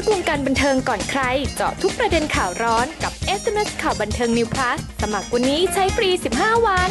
ลึกวงการบันเทิงก่อนใคร เจาะทุกประเด็นข่าวร้อนกับ SMS ข่าวบันเทิง New Plus สมัครวันนี้ใช้ฟรี 15 วัน